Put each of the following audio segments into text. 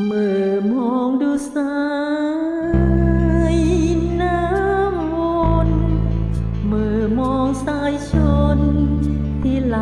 เมื่อมองดูสายน้ำวนเมื่อมองสายชนที่ไหล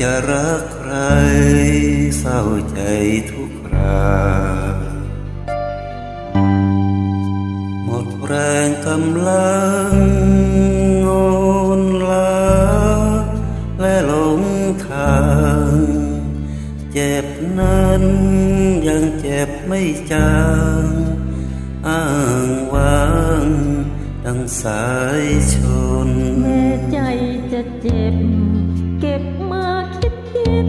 จะรักใคร เศร้าใจทุกคราหมดแรงกำลังงอนลาและหลงทาง เจ็บนั้นยังเจ็บไม่จางอ้างว้างดังสายชนแม่ใจจะเจ็บ เก็บมา คิด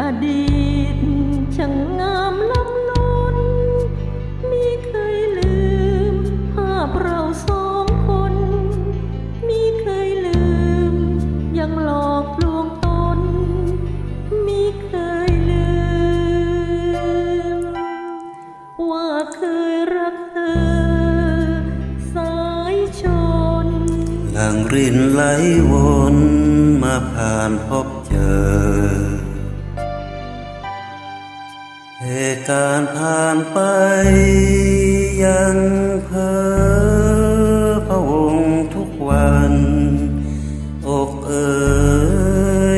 อดีตช่างงามล้ำล้นมีเคยลืมภาพเราสองคนมีเคยลืม ยังหลอกลวงตนมีเคยลืม ว่าเคยรักเธอ สายชน หลังรินไหลวนมาผ่านพบ เหตุการณ์ผ่านไปยังเพ้อพะวงค์ทุกวัน อกเอ่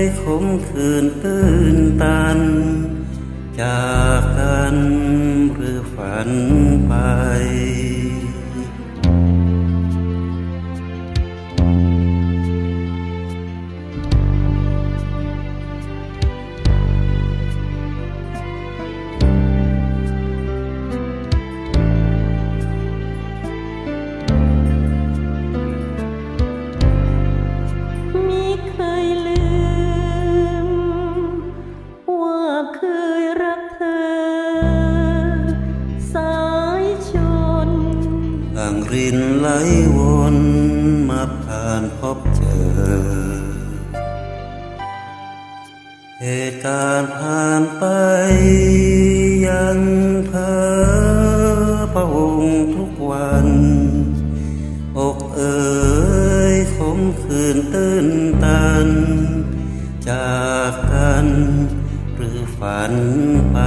ยขมคืนตื้นตัน จากกันหรือฝันไป หลังรินไหลวนมาผ่านพบเจอ เหตุการณ์ผ่านไปยังเพอพะวงทุกวัน อกเอ่ยขมคืนตื้นตัน จากกันหรือฝันไป